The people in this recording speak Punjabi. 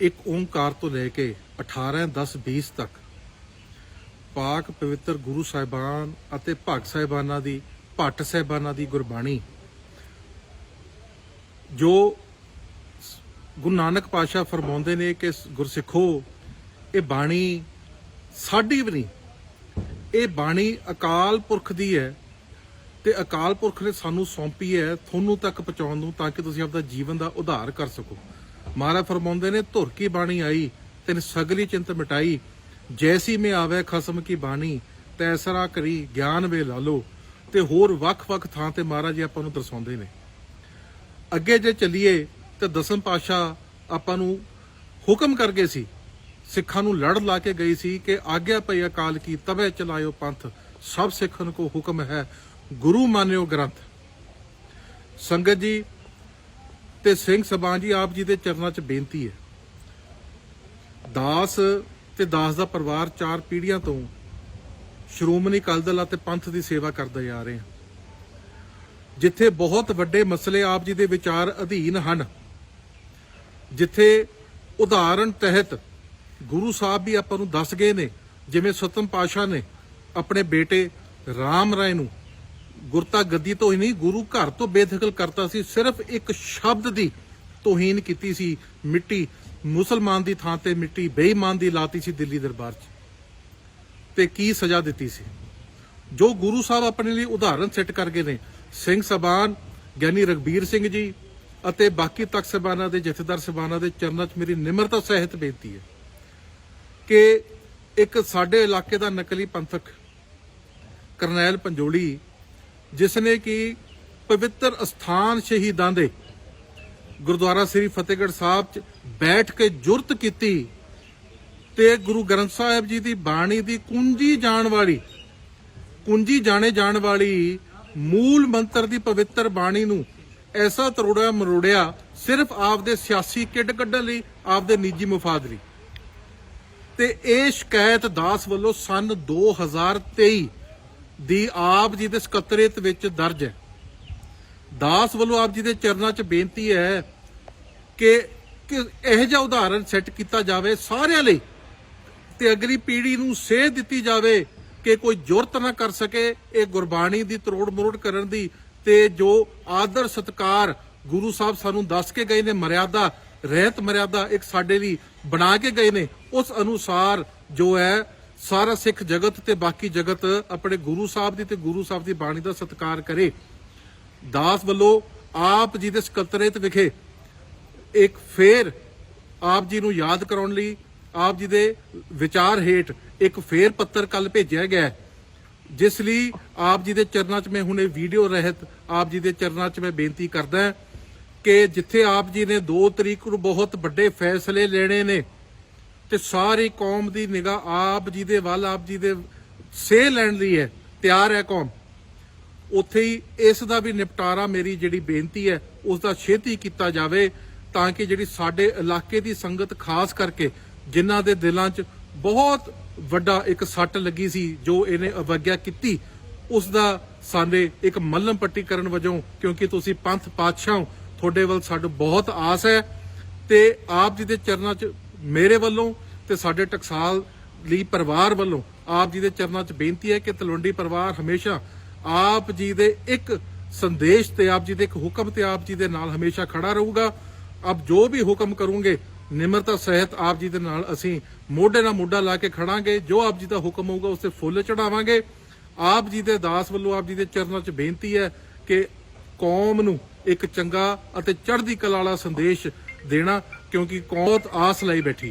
ਇੱਕ ਓੰਕਾਰ ਤੋਂ ਲੈ ਕੇ 18 10 20 ਤੱਕ ਪਾਕ ਪਵਿੱਤਰ ਗੁਰੂ ਸਾਹਿਬਾਨ ਅਤੇ ਭਗਤ ਸਾਹਿਬਾਨਾਂ ਦੀ, ਭੱਟ ਸਾਹਿਬਾਨਾਂ ਦੀ ਗੁਰਬਾਣੀ, ਜੋ ਗੁਰੂ ਨਾਨਕ ਪਾਸ਼ਾ ਫਰਮਾਉਂਦੇ ਨੇ ਕਿ ਗੁਰਸਿੱਖੋ, ਇਹ ਬਾਣੀ ਸਾਡੀ ਵੀ ਨਹੀਂ। ਇਹ ਬਾਣੀ ਅਕਾਲ ਪੁਰਖ ਦੀ ਹੈ ਤੇ ਅਕਾਲ ਪੁਰਖ ਨੇ ਸਾਨੂੰ ਸੌਂਪੀ ਹੈ, ਤੁਹਾਨੂੰ ਤੱਕ ਪਹੁੰਚਾਉਣ ਨੂੰ ਤਾਂ ਕਿ ਤੁਸੀਂ ਆਪਣਾ ਜੀਵਨ ਦਾ ਉਧਾਰ ਕਰ ਸਕੋ। ਮਹਾਰਾਜ ਫਰਮਾਉਂਦੇ ਨੇ, ਧੁਰ ਕੀ ਬਾਣੀ ਆਈ, ਤਿਨ ਸਗਲੀ ਚਿੰਤ ਮਿਟਾਈ, ਜੈਸੀ ਮੈਂ ਆਵੇ ਖਸਮ ਕੀ ਬਾਣੀ, ਤੈਸਰਾ ਕਰੀ ਗਿਆਨ ਵੇ ਲਾਲੋ। ਤੇ ਹੋਰ ਵੱਖ-ਵੱਖ ਥਾਂ ਤੇ ਮਹਾਰਾਜ ਜੀ ਆਪਾਂ ਨੂੰ ਦਰਸਾਉਂਦੇ ਨੇ। ਅੱਗੇ ਜੇ ਚੱਲੀਏ ਤੇ ਦਸਮ ਪਾਸ਼ਾ ਆਪਾਂ ਨੂੰ ਹੁਕਮ ਕਰ ਗਏ ਸੀ, ਸਿੱਖਾਂ ਨੂੰ ਲੜ ਲਾ ਕੇ ਗਈ ਸੀ ਕਿ ਆਗਿਆ ਪਈ ਅਕਾਲ ਕੀ, ਤਵੇ ਚਲਾਇਓ ਪੰਥ, ਸਭ ਸਿੱਖਨ ਕੋ ਹੁਕਮ ਹੈ, ਗੁਰੂ ਮਾਨਿਓ ਗ੍ਰੰਥ। ਸੰਗਤ ਜੀ ਤੇ ਸਿੰਘ ਸਭਾਂ ਜੀ, ਆਪ ਜੀ ਦੇ ਚਰਨਾਂ 'ਚ ਬੇਨਤੀ ਹੈ। ਦਾਸ ਤੇ ਦਾਸ ਦਾ ਪਰਿਵਾਰ ਚਾਰ ਪੀੜ੍ਹੀਆਂ ਤੋਂ ਸ਼੍ਰੋਮਣੀ ਅਕਾਲੀ ਦਲ ਅਤੇ ਪੰਥ ਦੀ ਸੇਵਾ ਕਰਦੇ ਆ ਰਹੇ ਹਨ। ਜਿੱਥੇ ਬਹੁਤ ਵੱਡੇ ਮਸਲੇ ਆਪ ਜੀ ਦੇ ਵਿਚਾਰ ਅਧੀਨ ਹਨ। ਜਿੱਥੇ ਉਦਾਹਰਣ ਤਹਿਤ ਗੁਰੂ ਸਾਹਿਬ ਵੀ ਆਪਾਂ ਨੂੰ ਦੱਸ ਗਏ ਨੇ, ਜਿਵੇਂ ਸਤਮ ਪਾਸ਼ਾ ਨੇ ਆਪਣੇ ਬੇਟੇ ਰਾਮ ਰਾਏ ਨੂੰ ਗੁਰਤਾ ਗੱਦੀ ਤੋਂ ਹੀ ਨਹੀਂ, ਗੁਰੂ ਘਰ ਤੋਂ ਬੇਦਖਲ ਕਰਤਾ ਸੀ, ਸਿਰਫ ਇੱਕ ਸ਼ਬਦ ਦੀ ਤੋਹੀਨ ਕੀਤੀ ਸੀ, ਮਿੱਟੀ ਮੁਸਲਮਾਨ ਦੀ ਥਾਂ ਤੇ ਮਿੱਟੀ ਬੇਈਮਾਨ ਦੀ ਲਾਤੀ ਸੀ ਦਿੱਲੀ ਦਰਬਾਰ 'ਚ। ਤੇ ਕੀ ਸਜ਼ਾ ਦਿੱਤੀ ਸੀ? ਜੋ ਗੁਰੂ ਸਾਹਿਬ ਆਪਣੇ ਲਈ ਉਦਾਹਰਨ ਸੈੱਟ ਕਰ ਗਏ ਨੇ, ਸਿੰਘ ਸਬਾਨ, ਗਿਆਨੀ ਰਗਬੀਰ ਸਿੰਘ ਜੀ ਅਤੇ ਬਾਕੀ ਤਖਤ ਸਬਾਨਾਂ ਦੇ ਜਥੇਦਾਰ ਸਬਾਨਾਂ ਦੇ ਚਰਨਾਂ 'ਚ ਮੇਰੀ ਨਿਮਰਤਾ ਸਹਿਤ ਬੇਨਤੀ ਹੈ ਕਿ ਇੱਕ ਸਾਡੇ ਇਲਾਕੇ ਦਾ ਨਕਲੀ ਪੰਥਕ ਕਰਨੈਲ ਪੰਜੋਲੀ ਜਿਸ ਨੇ ਕਿ ਪਵਿੱਤਰ ਅਸਥਾਨ ਸ਼ਹੀਦਾਂ ਦੇ ਗੁਰਦੁਆਰਾ ਸ੍ਰੀ ਫਤਿਹਗੜ੍ਹ ਸਾਹਿਬ 'ਚ ਬੈਠ ਕੇ ਜੁਰਤ ਕੀਤੀ ਤੇ ਗੁਰੂ ਗ੍ਰੰਥ ਸਾਹਿਬ ਜੀ ਦੀ ਬਾਣੀ ਦੀ ਕੁੰਜੀ ਜਾਣ ਵਾਲੀ, ਕੁੰਜੀ ਜਾਣੇ ਜਾਣ ਵਾਲੀ ਮੂਲ ਮੰਤਰ ਦੀ ਪਵਿੱਤਰ ਬਾਣੀ ਨੂੰ ਐਸਾ ਤਰੋੜਿਆ ਮਰੋੜਿਆ ਸਿਰਫ ਆਪਦੇ ਸਿਆਸੀ ਕਿੱਡ ਕੱਢਣ ਲਈ, ਆਪਦੇ ਨਿੱਜੀ ਮਫਾਦ ਲਈ। ਤੇ ਇਹ ਸ਼ਿਕਾਇਤ ਦਾਸ ਵੱਲੋਂ ਸਨ 2023 ਦੀ ਆਪ ਜੀ ਦੇ ਸਕੱਤਰੇਤ ਵਿੱਚ ਦਰਜ ਹੈ। ਦਾਸ ਵੱਲੋਂ ਆਪ ਜੀ ਦੇ ਚਰਨਾਂ 'ਚ ਬੇਨਤੀ ਹੈ ਕਿ ਕਿ ਇਹ ਜਿਹਾ ਉਦਾਹਰਨ ਸੈੱਟ ਕੀਤਾ ਜਾਵੇ ਸਾਰਿਆਂ ਲਈ ਤੇ ਅਗਲੀ ਪੀੜ੍ਹੀ ਨੂੰ ਸੇਧ ਦਿੱਤੀ ਜਾਵੇ ਕਿ ਕੋਈ ਜੁਰਤ ਨਾ ਕਰ ਸਕੇ, ਇਹ ਗੁਰਬਾਣੀ ਦੀ ਤਰੋੜ ਮਰੋੜ ਕਰਨ ਦੀ ਤੇ ਜੋ ਆਦਰ ਸਤਕਾਰ ਗੁਰੂ ਸਾਹਿਬ ਸਾਨੂੰ ਦੱਸ ਕੇ ਗਏ ਨੇ, ਮਰਿਆਦਾ, ਰਹਿਤ ਮਰਿਆਦਾ ਇੱਕ ਸਾਡੇ ਲਈ ਬਣਾ ਕੇ ਗਏ ਨੇ, ਉਸ ਅਨੁਸਾਰ ਜੋ ਹੈ ਸਾਰਾ ਸਿੱਖ ਜਗਤ ਤੇ ਬਾਕੀ ਜਗਤ ਆਪਣੇ ਗੁਰੂ ਸਾਹਿਬ ਦੀ ਤੇ ਗੁਰੂ ਸਾਹਿਬ ਦੀ ਬਾਣੀ ਦਾ ਸਤਿਕਾਰ ਕਰੇ। ਦਾਸ ਵੱਲੋਂ ਆਪ ਜੀ ਦੇ ਸਕੱਤਰੇਤ ਵਿਖੇ ਇੱਕ ਫੇਰ ਆਪ ਜੀ ਨੂੰ ਯਾਦ ਕਰਾਉਣ ਲਈ ਆਪ ਜੀ ਦੇ ਵਿਚਾਰ ਹੇਠ ਇੱਕ ਫੇਰ ਪੱਤਰ ਕੱਲ ਭੇਜਿਆ ਗਿਆ ਜਿਸ ਲਈ ਆਪ ਜੀ ਦੇ ਚਰਨਾਂ 'ਚ ਮੈਂ ਹੁਣ ਇਹ ਵੀਡੀਓ ਰਹਿਤ ਆਪ ਜੀ ਦੇ ਚਰਨਾਂ 'ਚ ਮੈਂ ਬੇਨਤੀ ਕਰਦਾ ਕਿ ਜਿੱਥੇ ਆਪ ਜੀ ਨੇ 2 ਤਰੀਕ ਨੂੰ ਬਹੁਤ ਵੱਡੇ ਫੈਸਲੇ ਲੈਣੇ ਨੇ ਤੇ ਸਾਰੀ ਕੌਮ ਦੀ ਨਿਗਾਹ ਆਪ ਜੀ ਦੇ ਵੱਲ ਆਪ ਜੀ ਦੇ ਸੇ ਲੈਣ ਲਈ ਹੈ ਤਿਆਰ ਹੈ ਕੌਮ। ਉੱਥੇ ਹੀ ਇਸ ਦਾ ਵੀ ਨਿਪਟਾਰਾ ਮੇਰੀ ਜਿਹੜੀ ਬੇਨਤੀ ਹੈ ਉਸ ਦਾ ਛੇਤੀ ਕੀਤਾ ਜਾਵੇ ਤਾਂ ਕਿ ਜਿਹੜੀ ਸਾਡੇ ਇਲਾਕੇ ਦੀ ਸੰਗਤ ਖਾਸ ਕਰਕੇ ਜਿਨ੍ਹਾਂ ਦੇ ਦਿਲਾਂ 'ਚ ਬਹੁਤ ਵੱਡਾ ਇੱਕ ਸੱਟ ਲੱਗੀ ਸੀ ਜੋ ਇਹਨੇ ਅਵਗਿਆ ਕੀਤੀ ਉਸ ਦਾ ਸਾਡੇ ਇੱਕ ਮੱਲਮ ਪੱਟੀ ਕਰਨ ਵਜੋਂ ਕਿਉਂਕਿ ਤੁਸੀਂ ਪੰਥ ਪਾਤਸ਼ਾਹ ਹੋ, ਤੁਹਾਡੇ ਵੱਲ ਸਾਨੂੰ ਬਹੁਤ ਆਸ ਹੈ ਤੇ ਆਪ ਜੀ ਦੇ ਚਰਨਾਂ 'ਚ ਮੇਰੇ ਵੱਲੋਂ ਤੇ ਸਾਡੇ ਟਕਸਾਲ ਲਈ ਪਰਿਵਾਰ ਵੱਲੋਂ ਆਪ ਜੀ ਦੇ ਚਰਨਾਂ 'ਚ ਬੇਨਤੀ ਹੈ ਕਿ ਤਲਵੰਡੀ ਪਰਿਵਾਰ ਹਮੇਸ਼ਾ ਆਪ ਜੀ ਦੇ ਇੱਕ ਸੰਦੇਸ਼ ਤੇ ਆਪ ਜੀ ਦੇ ਇੱਕ ਹੁਕਮ ਤੇ ਆਪ ਜੀ ਦੇ ਨਾਲ ਹਮੇਸ਼ਾ ਖੜਾ ਰਹੂਗਾ। ਆਪ ਜੋ ਵੀ ਹੁਕਮ ਕਰੋਗੇ, ਨਿਮਰਤਾ ਸਹਿਤ ਆਪ ਜੀ ਦੇ ਨਾਲ ਅਸੀਂ ਮੋਢੇ ਨਾਲ ਮੋਢਾ ਲਾ ਕੇ ਖੜਾਂਗੇ। ਜੋ ਆਪ ਜੀ ਦਾ ਹੁਕਮ ਹੋਊਗਾ, ਉਸ ਫੁੱਲ ਚੜਾਵਾਂਗੇ। ਆਪ ਜੀ ਦੇ ਦਾਸ ਵੱਲੋਂ ਆਪ ਜੀ ਦੇ ਚਰਨਾਂ 'ਚ ਬੇਨਤੀ ਹੈ ਕਿ ਕੌਮ ਨੂੰ ਇੱਕ ਚੰਗਾ ਅਤੇ ਚੜ੍ਹਦੀ ਕਲਾ ਵਾਲਾ ਸੰਦੇਸ਼ ਦੇਣਾ ਕਿਉਂਕਿ ਕੌਮ ਆਸ ਲਈ ਬੈਠੀ